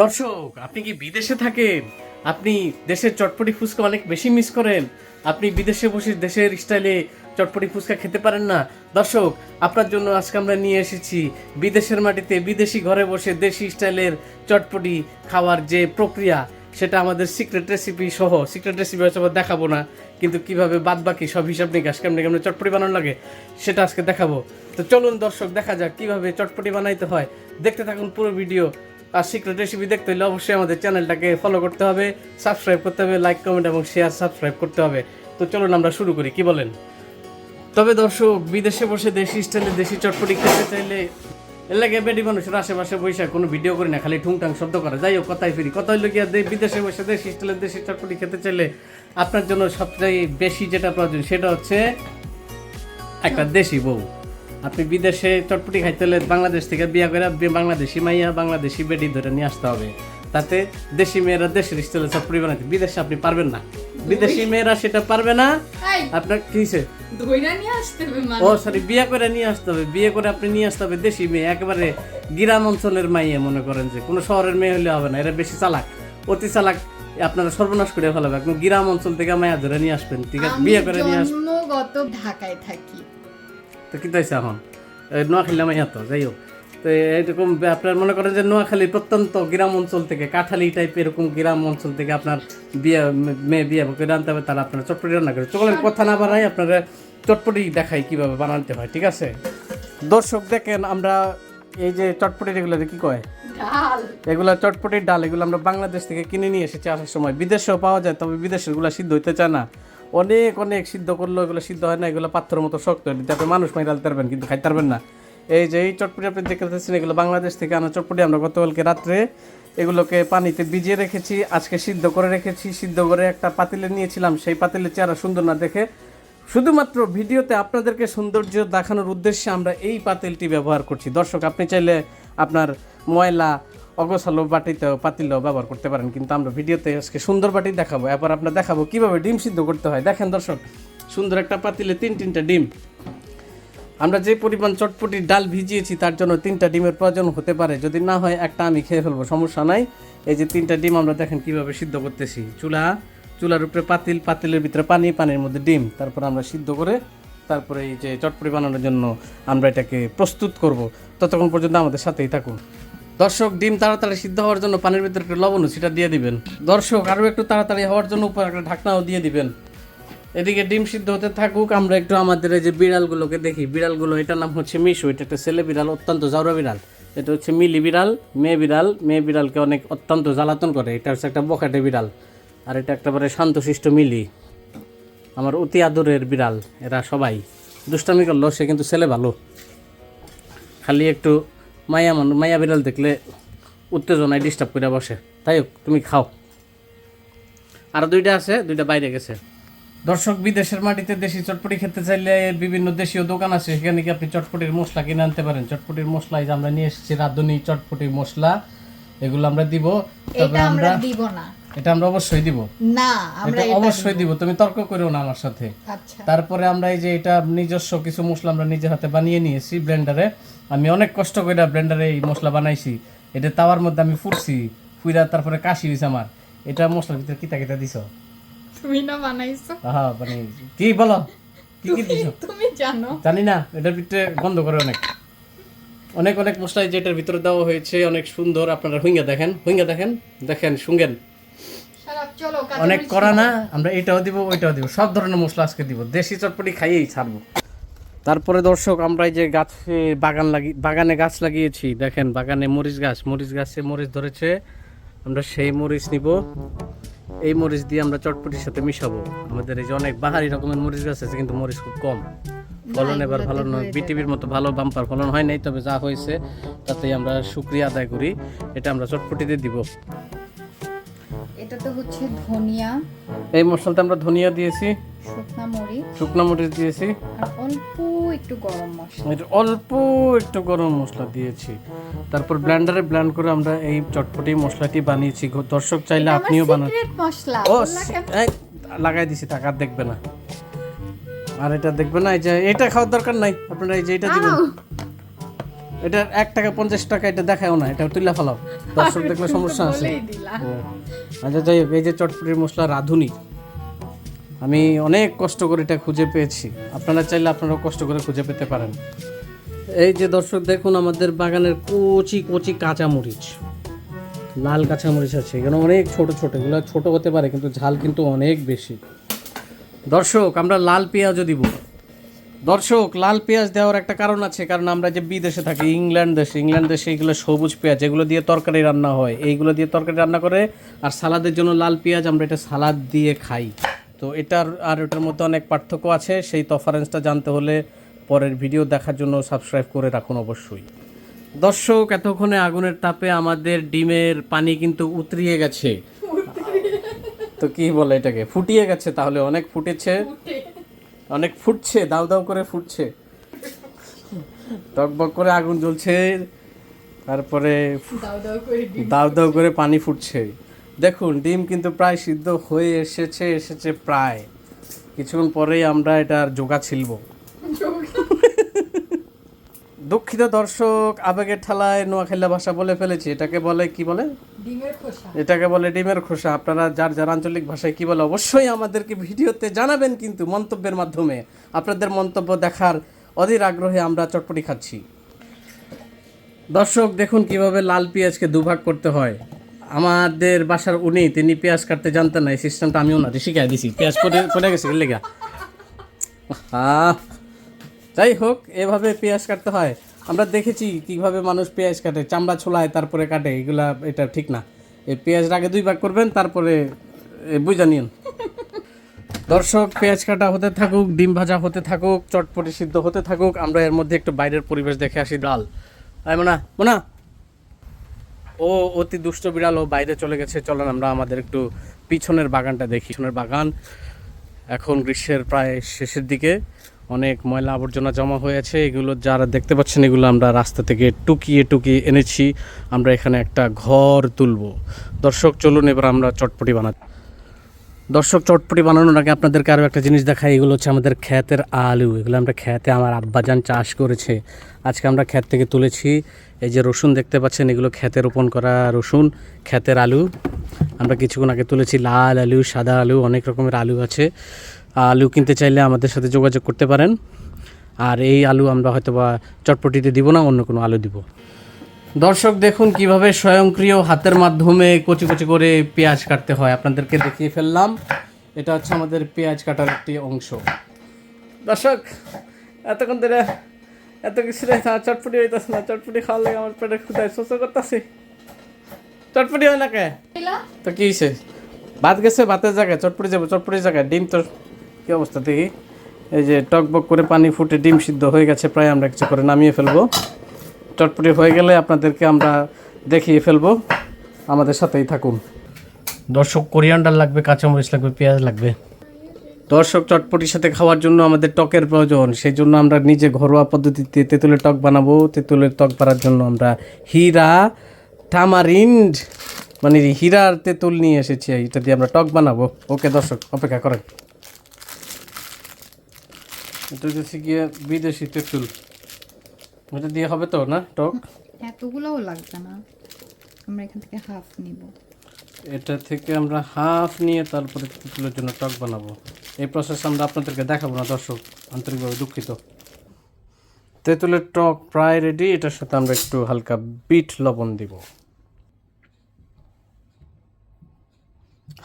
দর্শক, আপনি কি বিদেশে থাকেন? আপনি দেশের চটপটি ফুচকা অনেক বেশি মিস করেন। আপনি বিদেশে বসে দেশের স্টাইলে চটপটি ফুচকা খেতে পারেন না। দর্শক, আপনার জন্য আজকে আমরা নিয়ে এসেছি বিদেশের মাটিতে বিদেশি ঘরে বসে দেশি স্টাইলের চটপটি খাওয়ার যে প্রক্রিয়া, সেটা আমাদের সিক্রেট রেসিপি সহ সিক্রেট রেসিপি হয়তো দেখাবো না, কিন্তু কীভাবে বাদ বাকি সব হিসাব নিকাশ, কেমনে কেমনে চটপটি বানানো লাগে, সেটা আজকে দেখাবো। তো চলুন দর্শক, দেখা যাক কীভাবে চটপটি বানাইতে হয়। দেখতে থাকুন পুরো ভিডিও আর সিক্রেট রেসিপি দেখতে হলে অবশ্যই আমাদের চ্যানেলটাকে ফলো করতে হবে সাবস্ক্রাইব করতে হবে লাইক কমেন্ট এবং শেয়ার সাবস্ক্রাইব করতে হবে। তো চলুন আমরা শুরু করি, কি বলেন? তবে দর্শক, বিদেশে বসে দেশি স্টাইলে দেশি চটপটি খেতে চাইলে এলাকায় বেডি মানুষের আশেপাশে বসে কোনো ভিডিও করি না, খালি ঠুংটাং শব্দ করে। যাই হোক কথাই ফিরি। কথা হইল দে- বিদেশে বসে দেশি স্টাইলে দেশি চটপটি খেতে চাইলে আপনার জন্য সবচেয়ে বেশি যেটা প্রয়োজন, সেটা হচ্ছে একটা দেশি বউ। আপনি বিদেশে চটপটি খাইতে হলে বাংলাদেশ থেকে বিয়া করে বাংলাদেশি মাইয়া বাংলাদেশি বেডি ধরে নিয়ে আসতে হবে। তাতে দেশি মেয়েরা দেশের স্টাইলে চটপটি বানাতে বিদেশে আপনি পারবেন না। বিদেশি মেয়েরা সেটা পারবে না। আপনার কি হয়েছে ধইরা নিয়ে আসতে হবে ও সরি বিয়ে করে নিয়ে আসতে হবে। বিয়ে করে আপনি নিয়ে আসতে হবে দেশি মেয়ে একেবারে গ্রাম অঞ্চলের মাইয়ে মনে করেন যে। কোনো শহরের মেয়ে হলে হবে না এরা বেশি চালাক। অতি চালাক আপনারা সর্বনাশ করে ফেলাবে। একদম গ্রাম অঞ্চল থেকে মায়া ধরে নিয়ে আসবেন ঠিক আছে? বিয়ে করে নিয়ে আসবেন। ঢাকায় থাকি। তো কি তাইছে এখন। নোয়াখালী মাইয়া তো যাই হোক। তো এরকম আপনার মনে করেন যে নোয়াখালী প্রত্যন্ত গ্রাম অঞ্চল থেকে কাঠালি টাইপ এরকম গ্রাম অঞ্চল থেকে আপনার বিয়ে মেয়ে বিয়ে করে আনতে হবে তারা আপনার চটপটি রান্না করে চলেন কথা না বানাই আপনারা চটপটি দেখাই কীভাবে বানাতে হয় ঠিক আছে? দর্শক দেখেন আমরা এই যে চটপটি এগুলো কি কয়? এগুলা চটপটির ডাল এগুলো আমরা বাংলাদেশ থেকে কিনে নিয়ে এসেছি আসার সময়। বিদেশেও পাওয়া যায় তবে বিদেশেরগুলা সিদ্ধ হইতে চায় না। অনেক অনেক সিদ্ধ করলেও এগুলো সিদ্ধ হয় না, এগুলো পাথরের মতো শক্ত যাতে মানুষ মাইরাল পারবেন, কিন্তু খাইতে পারবেন না। এই যে, এই চটপটি আপনি দেখতে পাচ্ছেন, এগুলো বাংলাদেশ থেকে আনা চটপটি। আমরা গতকালকে রাত্রে এগুলোকে পানিতে ভিজিয়ে রেখেছি, আজকে সিদ্ধ করে রেখেছি। সিদ্ধ করে একটা পাতিলে নিয়েছিলাম। সেই পাতিলের চেহারা সুন্দর না দেখে শুধুমাত্র ভিডিওতে আপনাদেরকে সৌন্দর্য দেখানোর উদ্দেশ্যে আমরা এই পাতিলটি ব্যবহার করছি। দর্শক, আপনি চাইলে আপনার ময়লা অগোছালো বাটিতেও পাতিলেও ব্যবহার করতে পারেন, কিন্তু আমরা ভিডিওতে আজকে সুন্দর বাটি দেখাবো। এরপর আপনার দেখাবো কীভাবে ডিম সিদ্ধ করতে হয়। দেখেন দর্শক, সুন্দর একটা পাতিলে তিন তিনটা ডিম। আমরা যে পরিমাণ চটপটি ডাল ভিজিয়েছি, তার জন্য তিনটা ডিমের প্রয়োজন হতে পারে। যদি না হয়, একটা আমি খেয়ে ফেলব, সমস্যা নাই। এই যে তিনটা ডিম আমরা দেখেন কীভাবে সিদ্ধ করতেছি। চুলা, চুলার উপরে পাতিল, পাতিলের ভিতরে পানি, পানির মধ্যে ডিম। তারপর আমরা সিদ্ধ করে, তারপরে এই যে চটপটি বানানোর জন্য আমরা এটাকে প্রস্তুত করব। ততক্ষণ পর্যন্ত আমাদের সাথেই থাকুন। দর্শক, ডিম তাড়াতাড়ি সিদ্ধ হওয়ার জন্য পানির ভিতরে একটু লবণ সেটা দিয়ে দিবেন। দর্শক, আরও একটু তাড়াতাড়ি হওয়ার জন্য উপর একটা ঢাকনাও দিয়ে দিবেন। এদিকে ডিম সিদ্ধ হতে থাকুক, আমরা একটু আমাদের এই যে বিড়ালগুলোকে দেখি। বিড়ালগুলো, এটার নাম হচ্ছে মিশু, এটা একটা ছেলে বিড়াল, অত্যন্ত জাউরা বিড়াল। এটা হচ্ছে মিলি বিড়াল, মেয়ে বিড়াল। মেয়ে বিড়ালকে অনেক অত্যন্ত জ্বালাতন করে। এটা হচ্ছে একটা বখাটে বিড়াল, আর এটা একেবারে শান্তশিষ্ট মিলি। আমার অতি আদরের বিড়াল, এরা সবাই। দুষ্টামি করল সে কিন্তু ছেলে ভালো। খালি একটু মায়া মানুষ মায়া বিড়াল দেখলে উত্তেজনায় ডিস্টার্ব করে বসে। তাই হোক তুমি খাও। আর দুইটা আছে দুইটা বাইরে গেছে। দর্শক বিদেশের মাটিতে দেশি চটপটি খেতে চাইলে বিভিন্ন দেশীয় দোকান আছে সেখানে কি আপনি চটপটির মশলা কিনে আনতে পারেন? চটপটির মশলা এই যে আমরা নিয়ে এসেছি রাঁধুনি চটপটি মশলা এগুলো আমরা দিব। তবে আমরা দিব না। এটা আমরা অবশ্যই দিব। না আমরা এটা অবশ্যই দিব। তুমি তর্ক করো না আমার সাথে। আচ্ছা। তারপরে আমরা এই যে এটা নিজস্ব কিছু মশলা আমরা নিজের হাতে বানিয়ে নিয়েছি ব্লেন্ডারে। আমি অনেক কষ্ট করে ব্লেন্ডারে এই মশলা বানাইছি। এটা তাওয়ার মধ্যে আমি ফুটছি ফুইরা তারপরে কাশি হয়েছে আমার। এটা মশলার ভিতরে কিতা কিতা দিছ? তুমি না বানাইছো? হ্যাঁ মানে কি বলো? কি কি দিছ? তুমি জানো। জানি না এটার ভিতরে গন্ধ করে অনেক। অনেক অনেক মশলা যেটার ভিতরে দেওয়া হয়েছে অনেক সুন্দর। আপনারা হুইঙ্গা দেখেন হুইঙ্গা দেখেন দেখেন শুঙ্গেন অনেক করা না আমরা এটাও দিব ওইটাও দিব সব ধরনের মশলা আজকে দিব। দেশি চটপটি খাইয়েই ছাড়বো। তারপরে দর্শক আমরা এই যে গাছে বাগান লাগি বাগানে গাছ লাগিয়েছি দেখেন বাগানে মরিচ গাছ মরিচ গাছে মরিচ ধরেছে। আমরা সেই মরিচ নিব। এই মরিচ দিয়ে আমরা চটপটির সাথে মিশাবো। আমাদের এই যে অনেক বাহারি রকমের মরিচ গাছ আছে কিন্তু মরিচ খুব কম। ফলন এবার ভালো নয়। বিটিভির মতো ভালো বাম্পার ফলন হয় নাই তবে যা হয়েছে তাতেই আমরা শুক্রিয়া আদায় করি। এটা আমরা চটপটিতে দিব। এটা তো হচ্ছে ধনিয়া। এই মশলাতে আমরা ধনিয়া দিয়েছি শুকনা মরিচ। শুকনো মরিচ দিয়েছি। আর অল্প একটু গরম মশলা। এর অল্প একটু গরম মশলা দিয়েছি। তারপর ব্লেন্ডারে ব্লেন্ড করে আমরা এই চটপটি মশলাটি বানিয়েছি। দর্শক চাইলে আপনিও বানান। মশলা। ও লাগাই দিছি টাকা দেখবে না। আর এটা দেখবে না এই যে এটা খাওয়ার দরকার নাই। আপনারা এই যে এটা দিবেন। এটা এক টাকা পঞ্চাশ টাকা এটা দেখাও না এটা তুলে ফেলাও। দর্শক দেখলে সমস্যা আছে। আচ্ছা যাই হোক এই যে চটপটির মশলা রাঁধুনি আমি অনেক কষ্ট করে এটা খুঁজে পেয়েছি। আপনারা চাইলে আপনারাও কষ্ট করে খুঁজে পেতে পারেন। এই যে দর্শক দেখুন আমাদের বাগানের কচি কচি কাঁচামরিচ। লাল কাঁচামরিচ আছে এখানে অনেক ছোট ছোট এগুলো ছোট হতে পারে কিন্তু ঝাল কিন্তু অনেক বেশি। দর্শক আমরা লাল পেঁয়াজও দিব। দর্শক লাল পেঁয়াজ দেওয়ার একটা কারণ আছে কারণ আমরা যে বিদেশে থাকি ইংল্যান্ড দেশে ইংল্যান্ড দেশে এগুলো সবুজ পেঁয়াজ এগুলো দিয়ে তরকারি রান্না হয়। এইগুলো দিয়ে তরকারি রান্না করে আর সালাদের জন্য লাল পেঁয়াজ আমরা এটা সালাদ দিয়ে খাই। তো এটার আর ওটার মধ্যে অনেক পার্থক্য আছে সেই তফারেন্সটা জানতে হলে পরের ভিডিও দেখার জন্য সাবস্ক্রাইব করে রাখুন অবশ্যই। দর্শক এতক্ষণে আগুনের তাপে আমাদের ডিমের পানি কিন্তু উতরিয়ে গেছে। তো কি বলে এটাকে? ফুটিয়ে গেছে তাহলে অনেক ফুটেছে। অনেক ফুটছে দাউ দাউ করে ফুটছে। টকবক করে আগুন জ্বলছে তারপরে দাউ দাউ করে পানি ফুটছে। দেখুন ডিম কিন্তু প্রায় সিদ্ধ হয়ে এসেছে এসেছে প্রায়। কিছুক্ষণ পরেই আমরা এটার জোগা ছিলব। দুঃখিত দর্শক আবেগের ঠালায় নোয়াখাইলা ভাষা বলে ফেলেছি। এটাকে বলে কি বলে? ডিমের খোসা। এটাকে বলে ডিমের খোসা। আপনারা যার যার আঞ্চলিক ভাষায় কি বলে অবশ্যই আমাদেরকে ভিডিওতে জানাবেন কিন্তু মন্তব্যের মাধ্যমে। আপনাদের মন্তব্য দেখার অধীর আগ্রহে আমরা চটপটি খাচ্ছি। দর্শক দেখুন কীভাবে লাল পেঁয়াজকে দুভাগ করতে হয়। আমাদের বাসার উনি তিনি পেঁয়াজ কাটতে জানতেন না এই সিস্টেমটা আমিও না। শিখাই দিছি পেঁয়াজ পড়ে পড়ে গেছে লেগা। আহ! যাই হোক এভাবে পেঁয়াজ কাটতে হয়। আমরা দেখেছি কীভাবে মানুষ পেঁয়াজ কাটে, চামড়া ছোলায় তারপরে কাটে, এগুলা, এটা ঠিক না। এই পেঁয়াজটা আগে দুই ভাগ করবেন, তারপরে বুঝা নিন। দর্শক, পেঁয়াজ কাটা হতে থাকুক, ডিম ভাজা হতে থাকুক, চটপটি সিদ্ধ হতে থাকুক, আমরা এর মধ্যে একটু বাইরের পরিবেশ দেখে আসি ডাল আয় মোনা মোনা। ও, অতি দুষ্ট বিড়াল, ও বাইরে চলে গেছে, চলেন আমরা আমাদের একটু পিছনের বাগানটা দেখি। পিছনের বাগান, এখন গ্রীষ্মের প্রায় শেষের দিকে। অনেক ময়লা আবর্জনা জমা হয়েছে, এগুলো যারা দেখতে পাচ্ছেন, এগুলো আমরা রাস্তা থেকে টুকিয়ে টুকিয়ে এনেছি, আমরা এখানে একটা ঘর তুলব। দর্শক, চলুন এবার আমরা চটপটি বানাই। দর্শক, চটপটি বানানোর আগে আপনাদেরকে আরও একটা জিনিস দেখাই, এগুলো হচ্ছে আমাদের ক্ষেতের আলু। এগুলো আমরা ক্ষেতে আমার আব্বাজান চাষ করেছে। আজকে আমরা ক্ষেত থেকে তুলেছি। এই যে রসুন দেখতে পাচ্ছেন, এগুলো ক্ষেতে রোপণ করা রসুন, ক্ষেতের আলু। আমরা কিছুক্ষণ আগে তুলেছি লাল আলু, সাদা আলু, অনেক রকমের আলু আছে। আলু কিনতে চাইলে আমাদের সাথে যোগাযোগ করতে পারেন। আর এই আলু আমরা হয়তো বা চটপটিতে দিব না অন্য কোনো আলু দিব। দর্শক দেখুন কীভাবে স্বয়ংক্রিয় হাতের মাধ্যমে কচি কচি করে পেঁয়াজ কাটতে হয়। আপনাদেরকে দেখিয়ে ফেললাম। এটা হচ্ছে আমাদের পেঁয়াজ কাটার একটি অংশ। দর্শক এতক্ষণ ধরে এত কিছু চটপটি হইতেছে না চটপটি খাওয়ার লাগে আমার পেটে ক্ষুদায় শোষ করতেছে। চটপটি হয় না কে? তো কি হয়েছে ভাত গেছে ভাতের জায়গায় চটপটি যাব চটপটি জায়গায় ডিম তো কি অবস্থা দেখি? এই যে টকবক করে পানি ফুটে ডিম সিদ্ধ হয়ে গেছে প্রায় আমরা কিছু করে নামিয়ে ফেলব। চটপটি হয়ে গেলে আপনাদেরকে আমরা দেখিয়ে ফেলব। আমাদের সাথেই থাকুন। দর্শক কোরিয়ান্ডার লাগবে কাঁচামরিচ লাগবে পেঁয়াজ লাগবে। দর্শক চটপটির সাথে খাওয়ার জন্য আমাদের টকের প্রয়োজন। সেই জন্য আমরা নিজে ঘরোয়া পদ্ধতিতে তেঁতুলের টক বানাবো। তেঁতুলের টক বানার জন্য আমরা হীরা টামারিন্ড মানে হীরার তেঁতুল নিয়ে এসেছি। এটা দিয়ে আমরা টক বানাবো। ওকে দর্শক অপেক্ষা করেন। এটা হচ্ছে গিয়ে বিদেশি তেঁতুল। ওটা দিয়ে হবে তো না টক? এতগুলোও লাগবে না। আমরা এখান থেকে হাফ নিব। এটা থেকে আমরা হাফ নিয়ে তারপরে তেঁতুলের জন্য টক বানাবো। এই প্রসেস আমরা আপনাদেরকে দেখাবো না দর্শক। আন্তরিকভাবে দুঃখিত। তেঁতুলের টক প্রায় রেডি এটার সাথে আমরা একটু হালকা বিট লবণ দিব।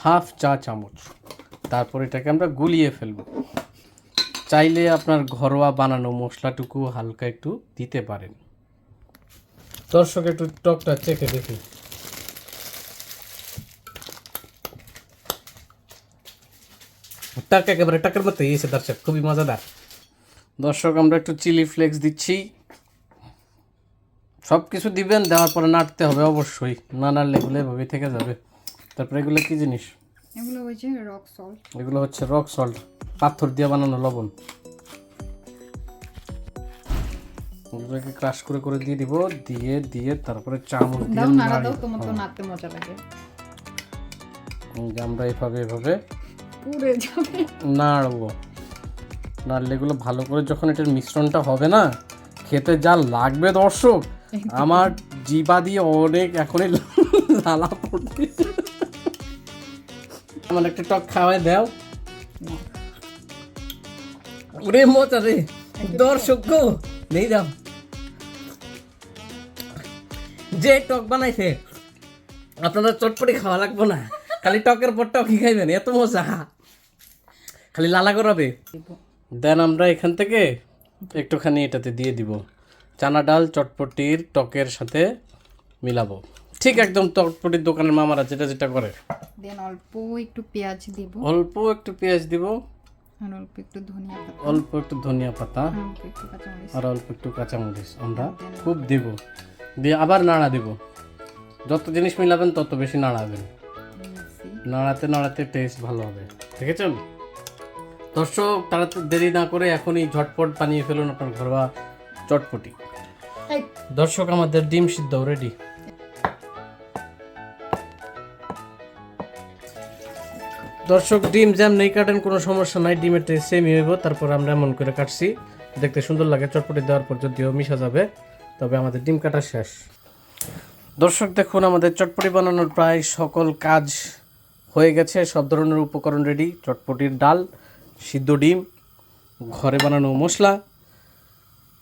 হাফ চা চামচ। তারপর এটাকে আমরা গুলিয়ে ফেলব। চাইলে আপনার ঘরোয়া বানানো মশলাটুকু হালকা একটু দিতে পারেন। দর্শক একটু টকটা চেখে দেখি। টাক একেবারে টাকের মতো এসে দর্শক খুবই মজাদার। দর্শক আমরা একটু চিলি ফ্লেক্স দিচ্ছি। সব কিছু দিবেন দেওয়ার পরে নাড়তে হবে অবশ্যই। না নাড়লে এগুলো এভাবে থেকে যাবে। তারপরে এগুলো কি জিনিস? এগুলো যে রক সল্ট এগুলো হচ্ছে রক সল্ট পাথর দিয়ে বানানো লবণ। এগুলোকে ক্রাশ করে করে দিয়ে দিব দিয়ে দিয়ে তারপরে চামচ দিয়ে দাও নাড়া দাও তোমার তো নাড়তে মজা লাগে। আমরা এভাবে এভাবে পুড়ে যাবে। নাড়বো। নাড়লে এগুলো ভালো করে যখন এটার মিশ্রণটা হবে না খেতে যা লাগবে দর্শক আমার জিবা দিয়ে অনেক এখনই লালা পড়ছে আমার একটা টক খাওয়াই দাও। ওরে মজা রে। দর্শক গো নেই যে টক বানাইছে আপনারা চটপটি খাওয়া লাগবো না। খালি টকের পর টকই খাইবেন এত মজা। খালি লালা করাবে দেন আমরা এখান থেকে একটুখানি এটাতে দিয়ে দিব। চানা ডাল চটপটির টকের সাথে মিলাবো। ঠিক একদম চটপটির দোকানের মামারা যেটা যেটা করে। দেন অল্প একটু পেঁয়াজ দিব। অল্প একটু পেঁয়াজ দিব। আর অল্প একটু ধনিয়া পাতা। অল্প একটু ধনিয়া পাতা। আর অল্প একটু কাঁচামরিচ। আমরা খুব দিব। দিয়ে আবার নাড়া দিব। যত জিনিস মিলাবেন তত বেশি নাড়াবেন। নাড়াতে নাড়াতে টেস্ট ভালো হবে। ঠিক দেখেছেন? দর্শক তারা তো দেরি না করে এখনই ঝটপট বানিয়ে ফেলুন আপনার ঘরোয়া চটপটি। দর্শক আমাদের ডিম সিদ্ধ রেডি দর্শক, ডিম জ্যাম নেই, কাটেন, কোনো সমস্যা নাই, ডিমের টেস্ট সেমই হইব। তারপর আমরা এমন করে কাটছি। দেখতে সুন্দর লাগে, চটপটি দেওয়ার পর যদিও মিশা যাবে, তবে আমাদের ডিম কাটা শেষ। দর্শক, দেখুন, আমাদের চটপটি বানানোর প্রায় সকল কাজ হয়ে গেছে। সব ধরনের উপকরণ রেডি চটপটির ডাল, সিদ্ধ ডিম, ঘরে বানানো মশলা,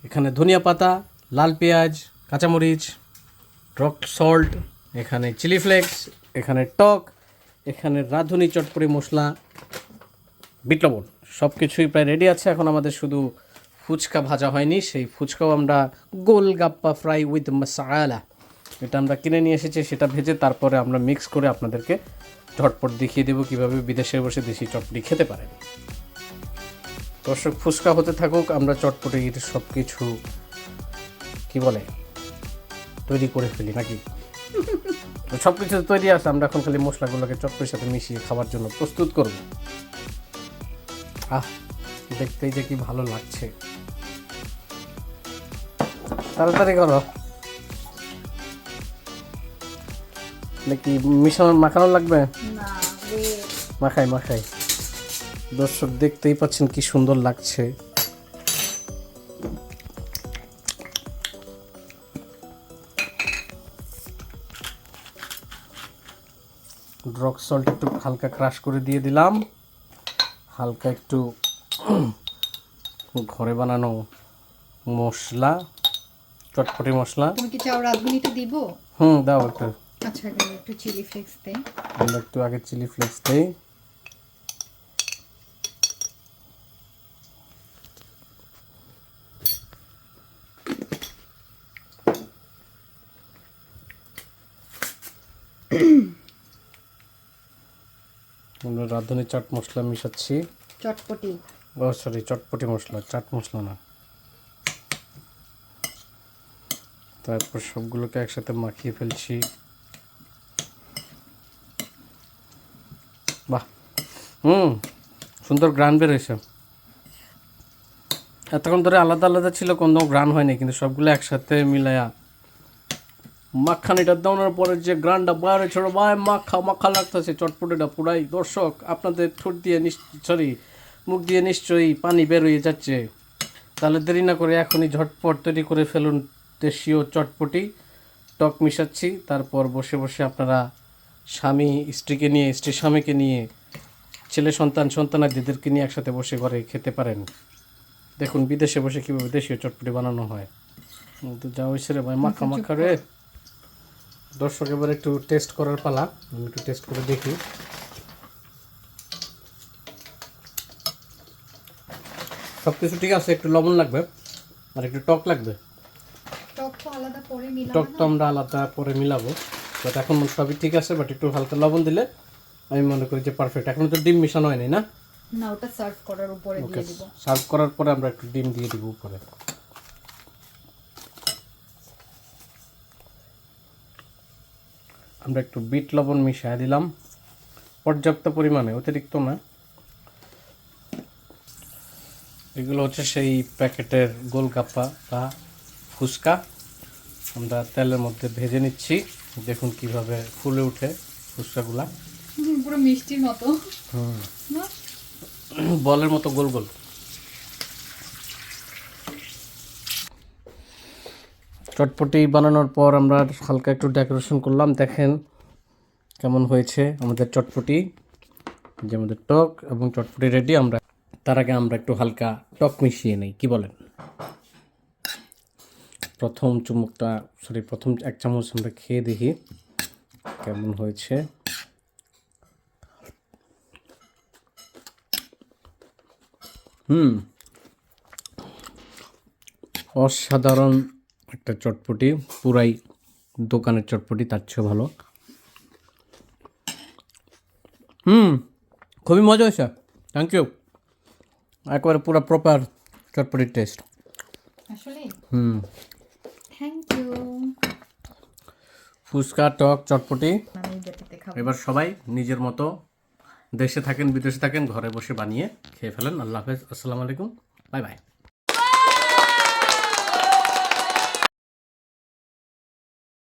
এখানে ধনিয়া পাতা, লাল পেঁয়াজ, কাঁচামরিচ রক সল্ট এখানে চিলি ফ্লেক্স এখানে টক এখানে রাঁধুনি, চটপটি, মশলা, বিট লবণ সব কিছুই প্রায় রেডি আছে। এখন আমাদের শুধু ফুচকা ভাজা হয়নি, সেই ফুচকাও আমরা গোল গাপ্পা ফ্রাই উইথ মশালা এটা আমরা কিনে নিয়ে এসেছি, সেটা ভেজে তারপরে আমরা মিক্স করে আপনাদেরকে ঝটপট দেখিয়ে দেবো কীভাবে বিদেশে বসে দেশি চটপটি খেতে পারেন। দর্শক, ফুচকা হতে থাকুক, আমরা চটপটে সব কিছু কি বলে, তৈরি করে ফেলি নাকি? সব কিছু তৈরি আছে আমরা এখন খালি মশলাগুলোকে চটপটির সাথে মিশিয়ে খাওয়ার জন্য প্রস্তুত করব। আহ দেখতেই যে কি ভালো লাগছে। তাড়াতাড়ি করো। নাকি মিশানো মাখানো লাগবে? মাখাই মাখাই। দর্শক দেখতেই পাচ্ছেন কি সুন্দর লাগছে। রক সল্ট একটু হালকা ক্রাশ করে দিয়ে দিলাম। হালকা একটু ঘরে বানানো মশলা চটপটি মশলা। তুমি কি চাও রাঁধুনিটা দিব? হুম দাও একটু। আচ্ছা একটু চিলি ফ্লেক্স দেই। আমরা একটু আগে চিলি ফ্লেক্স দিই। আমরা রাঁধুনি চাট মশলা মিশাচ্ছি। চটপটি। ও সরি চটপটি মশলা চাট মশলা না। তারপর সবগুলোকে একসাথে মাখিয়ে ফেলছি। বাহ হুম সুন্দর গ্রান বের হয়েছে এতক্ষণ ধরে আলাদা আলাদা ছিল কোনো গ্রান হয়নি কিন্তু সবগুলো একসাথে মিলায়া মাখানিটা দেওয়ার পরে যে গ্রানটা বাইরে ছিল ভাই মাখা মাখা লাগতেছে চটপটিটা পুরাই। দর্শক আপনাদের ঠোঁট দিয়ে সরি মুখ দিয়ে নিশ্চয়ই পানি বের হয়ে যাচ্ছে। তাহলে দেরি না করে এখনই ঝটপট তৈরি করে ফেলুন দেশীয় চটপটি। টক মিশাচ্ছি তারপর বসে বসে আপনারা স্বামী স্ত্রীকে নিয়ে স্ত্রী স্বামীকে নিয়ে ছেলে সন্তান সন্তান সন্তানাদিদেরকে নিয়ে একসাথে বসে ঘরে খেতে পারেন। দেখুন বিদেশে বসে কীভাবে দেশীয় চটপটি বানানো হয়। তো যা হয়েছে রে ভাই মাখা মাখা রে। দর্শক এবার একটু টেস্ট করার পালা। আমি একটু টেস্ট করে দেখি। সব কিছু ঠিক আছে? একটু লবণ লাগবে? আর একটু টক লাগবে? টক তো আমরা আলাদা পরে মিলাবো। বাট এখন সবই ঠিক আছে বাট একটু হালকা লবণ দিলে আমি মনে করি যে পারফেক্ট এখন তো ডিম মিশানো হয়নি না? না ওটা সার্ভ করার উপরে দিয়ে দিব। সার্ভ করার পরে আমরা একটু ডিম দিয়ে দিব উপরে। আমরা একটু বিট লবণ মিশিয়ে দিলাম। পর্যাপ্ত পরিমাণে অতিরিক্ত না। এগুলো হচ্ছে সেই প্যাকেটের গোলগাপ্পা বা ফুচকা। আমরা তেলের মধ্যে ভেজে নিচ্ছি। দেখুন কীভাবে ফুলে উঠে ফুচকাগুলা। পুরো মিষ্টির মতো। হুম। বলের মতো গোল গোল। চটপটি বানানোর পর আমরা হালকা একটু ডেকোরেশন করলাম। দেখেন কেমন হয়েছে আমাদের চটপটি। যে আমাদের টক এবং চটপটি রেডি আমরা তার আগে আমরা একটু হালকা টক মিশিয়ে নেই, কি বলেন? প্রথম চুমুকটা সরি প্রথম এক চামচ আমরা খেয়ে দেখি কেমন হয়েছে। হুম, অসাধারণ একটা চটপটি পুরাই দোকানের চটপটি তার চেয়েও ভালো। হুম খুবই মজা হয়েছে। থ্যাংক ইউ একবারে পুরো প্রপার চটপটির টেস্ট আসলে? হুম। থ্যাংক ইউ ফুচকা টক চটপটি। এবার সবাই নিজের মতো দেশে থাকেন বিদেশে থাকেন ঘরে বসে বানিয়ে খেয়ে ফেলেন। আল্লাহ হাফেজ। আসসালামু আলাইকুম। Bye bye.